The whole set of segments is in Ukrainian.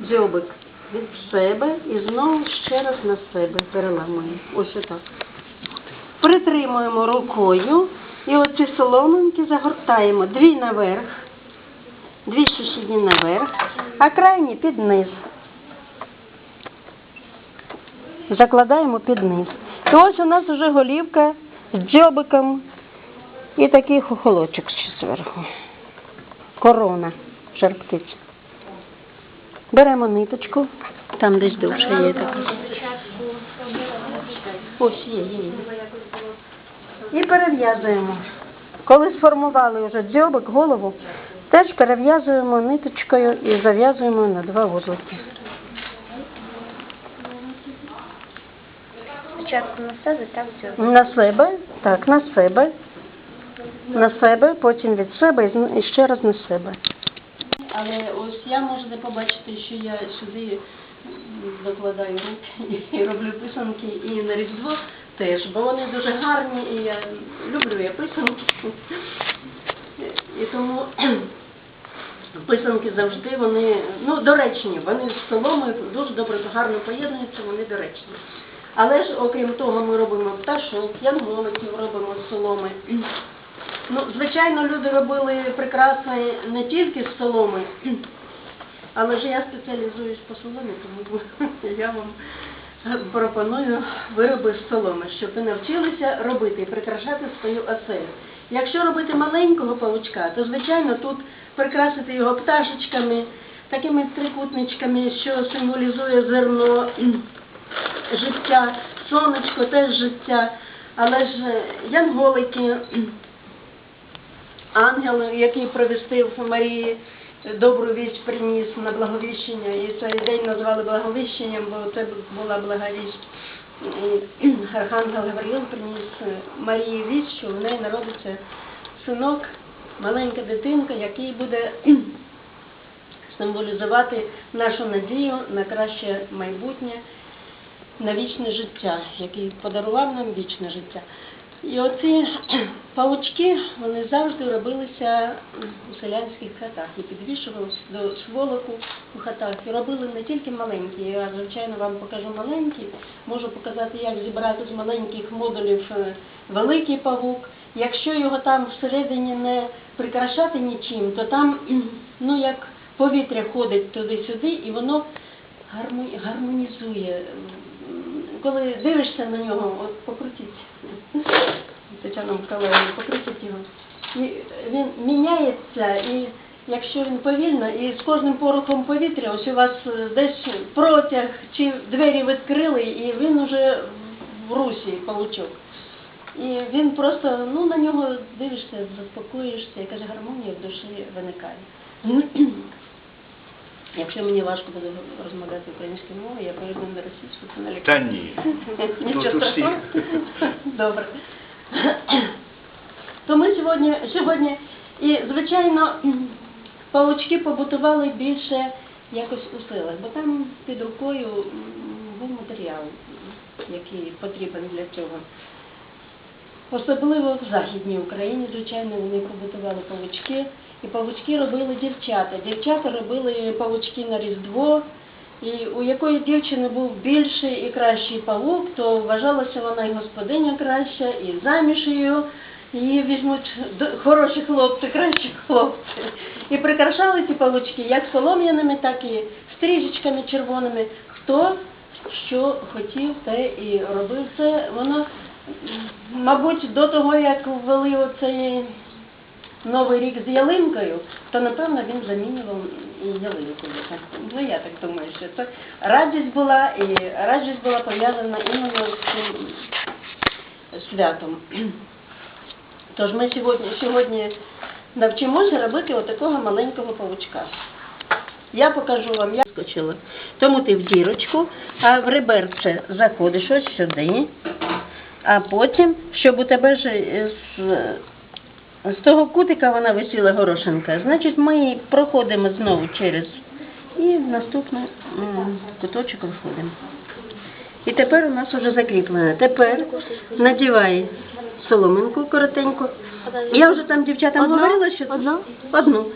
Дзьобик від себе і знову ще раз на себе переламуємо. Ось отак. Притримуємо рукою і оці соломинки загортаємо. Дві наверх, дві сусідні наверх, а крайні під низ. Закладаємо під низ. І ось у нас вже голівка з дзьобиком і такий хохолочок зверху. Корона, шарптиця. Беремо ниточку, там десь довше є така. Ось є, є. І перев'язуємо. Коли сформували вже дзьобик, голову, теж перев'язуємо ниточкою і зав'язуємо на два вузлики. Спочатку на себе, так дзьобик. На себе, так, на себе, на себе, потім від себе і ще раз на себе. Але ось я можете побачити, що я сюди закладаю руки і роблю писанки і на Різдво теж, бо вони дуже гарні і я люблю я писанки. І тому писанки завжди вони ну, доречні, вони з соломою дуже добре гарно поєднуються, вони доречні. Але ж, окрім того, ми робимо пташок, янголиків робимо з соломи. Ну, звичайно, люди робили прикраси не тільки з соломи, але ж я спеціалізуюсь по соломі, тому я вам пропоную вироби з соломи, щоб ви навчилися робити і прикрашати свою оселю. Якщо робити маленького павучка, то звичайно тут прикрасити його пташечками, такими трикутничками, що символізує зерно життя, сонечко теж життя, але ж е, янголики, ангел, який провістив Марії, добру вість приніс на благовіщення, і цей день назвали благовіщенням, бо це була благовість. І Архангел Гавриїл приніс Марії вість, що в неї народиться синок, маленька дитинка, який буде символізувати нашу надію на краще майбутнє, на вічне життя, який подарував нам вічне життя. І оці павучки, вони завжди робилися у селянських хатах і підвішувалися до сволоку у хатах. І робили не тільки маленькі, я звичайно вам покажу маленькі, можу показати, як зібрати з маленьких модулів е, великий павук. Якщо його там всередині не прикрашати нічим, то там ну як повітря ходить туди-сюди, і воно гармо- гармонізує. Коли дивишся на нього, от покрутіть. Тетяна Миколаївна, покрутіть його. І він міняється, і якщо він повільно, і з кожним порухом повітря, ось у вас е, десь протяг чи двері відкрили, і він уже в русі павучок. І він просто, ну на нього дивишся, заспокоїшся, якась гармонія в душі виникає. Якщо мені важко буде розмовляти українською мовою, я перейду на російську, це налякає. Та ні. Нічого страшного. Добре. То ми сьогодні, сьогодні і, звичайно, павучки побутували більше якось у селах, бо там під рукою був матеріал, який потрібен для цього. Особливо в Західній Україні, звичайно, вони побутували павучки. І павучки робили дівчата. Дівчата робили павучки на Різдво. І у якої дівчини був більший і кращий павук, то вважалася вона і господиня краща, і заміж її, її візьмуть хороші хлопці, кращі хлопці. І прикрашали ці павучки як солом'яними, так і стрижечками червоними. Хто що хотів, те і робив це. Воно, мабуть, до того, як ввели оцей Новий рік з ялинкою, то напевно він замінював ялинку. Ну я так думаю, що це радість була, і радість була пов'язана іменно з цим святом. Тож ми сьогодні, сьогодні навчимося робити отакого маленького павучка. Я покажу вам, як скочила. Тому ти в дірочку, а в реберце заходиш ось сюди, а потім, щоб у тебе ж е, з того кутика вона висіла горошинка. Значить, ми її проходимо знову через і в наступний куточок виходимо. І тепер у нас вже закріплено. Тепер надівай соломинку коротеньку. Я вже там дівчатам Одну? говорила, що Одну? Одну.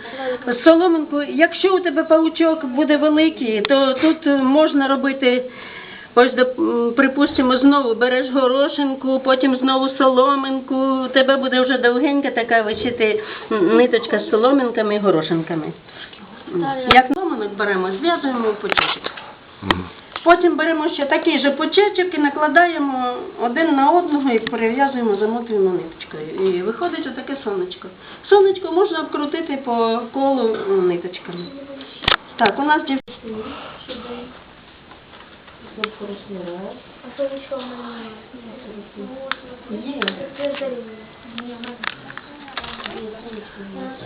Соломинку, якщо у тебе паучок буде великий, то тут можна робити, ось, припустимо, знову береш горошинку, потім знову соломинку, у тебе буде вже довгенька така висіти ниточка з соломинками і горошинками. Як соломинок беремо, зв'язуємо в почечок. Потім беремо ще такий же почечок і накладаємо один на одного і перев'язуємо замотуємо ниточкою. І виходить отаке сонечко. Сонечко можна обкрутити по колу ниточками. Так, у нас дівчата.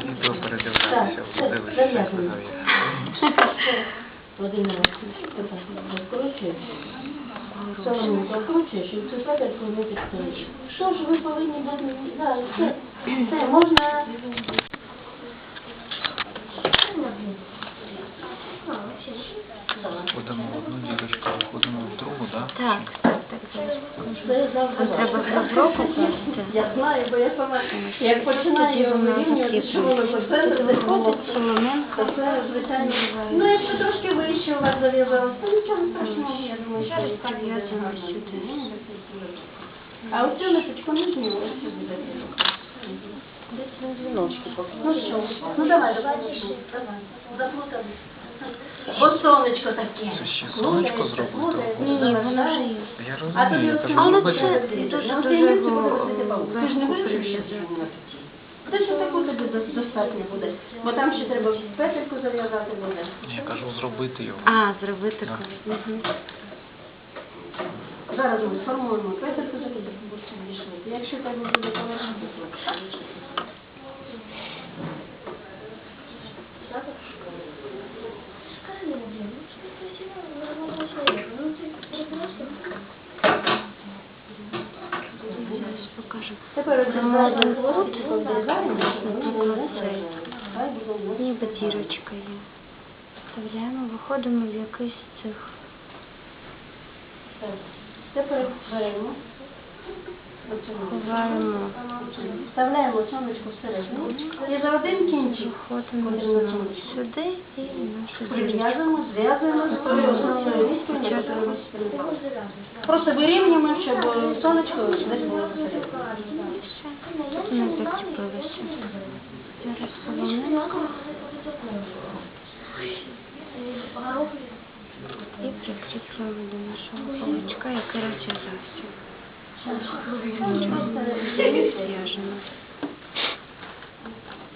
Відео передивлятися, Так, подивитися, це як зав'язано. зав'язано. Один раз розкручуєш, соломинку розкручуєш і цю петельку ниточкою. Що ж ви повинні бути? Да, це, це можна. Ходимо одну другу, так? Так, так, треба глибоко класти? Я знаю, бо я сама, як починаю вирівнювати, що воно заходить, Соломинка. то це, звичайно, ну якщо трошки вище у вас зав'язалось, то нічого страшного, я думаю, що так сюди. А оцю ниточку не зніму, ось цю буде. Десь на дзвіночку Ну що, ну давай, давай, давай, заплутали. Бо сонечко таке. Це ще сонечко зробити? Ні, ні, воно вже є. Я А тобі розумію, оцю кажу, Але зробити. це дуже ти дуже буде. Ти ж не вирішиш, що прив'язати. це Десь отаку тобі до- достатньо буде. Бо там ще треба петельку зав'язати буде. Я кажу, зробити його. А, зробити Так. Мгм. Зараз ми сформуємо петельку зав'язати, бо це вийшло. Якщо тебе буде повернути, то Зараз покажу. Тепер тут, хлопчиком, нас. Ніби дірочка є. Вставляємо, виходимо в якийсь цих. Тепер беремо. Ховаємо. Вставляємо сонечко всередину. І за один кінчик ми сюди і прив'язуємо, зв'язуємо. Просто вирівнюємо, щоб сонечко десь було всередині. Не зачепилося. Зараз соломинку і прикріплюємо до нашого павучка, який розв'язався.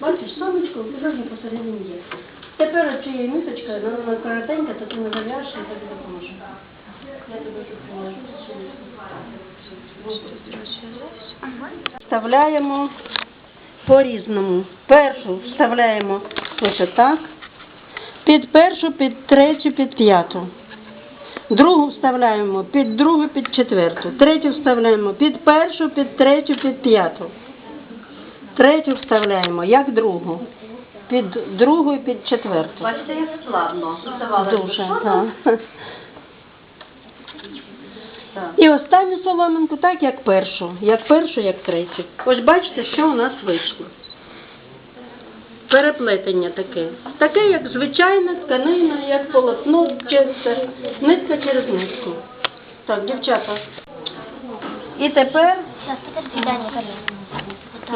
Бачиш, сонечко підожди посередині є. Тепер цією ниточкою, ну, вона коротенька, то ти не зав'яжеш, і тобі допоможе. Вставляємо по-різному. Першу вставляємо ось отак. Під першу, під третю, під п'яту. Другу вставляємо під другу, під четверту. Третю вставляємо під першу, під третю, під п'яту. Третю вставляємо як другу. Під другу і під четверту. Бачите, як складно. Дуже, так. І останню соломинку так, як першу. Як першу, як третю. Ось бачите, що у нас вийшло. Переплетення таке. Таке, як звичайна тканина, як полотно, чисте, нитка через нитку. Так, дівчата. І тепер,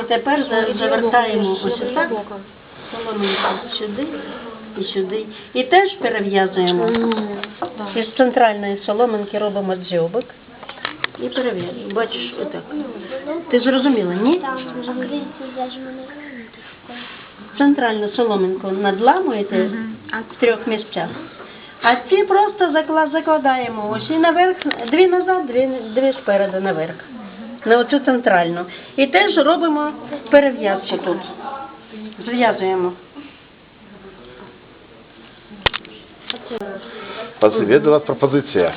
і тепер завертаємо ось так. Соломинку сюди і сюди. І теж перев'язуємо. Із центральної соломинки робимо дзьобик і перев'язуємо. Бачиш, отак. Ти зрозуміла, ні? Центральну соломинку надламуєте в трьох місцях. А ці просто закладаємо ось і наверх, дві назад, дві, дві спереду наверх. На оцю центральну. І теж робимо перев'язку тут. Зв'язуємо. Вас пропозиція.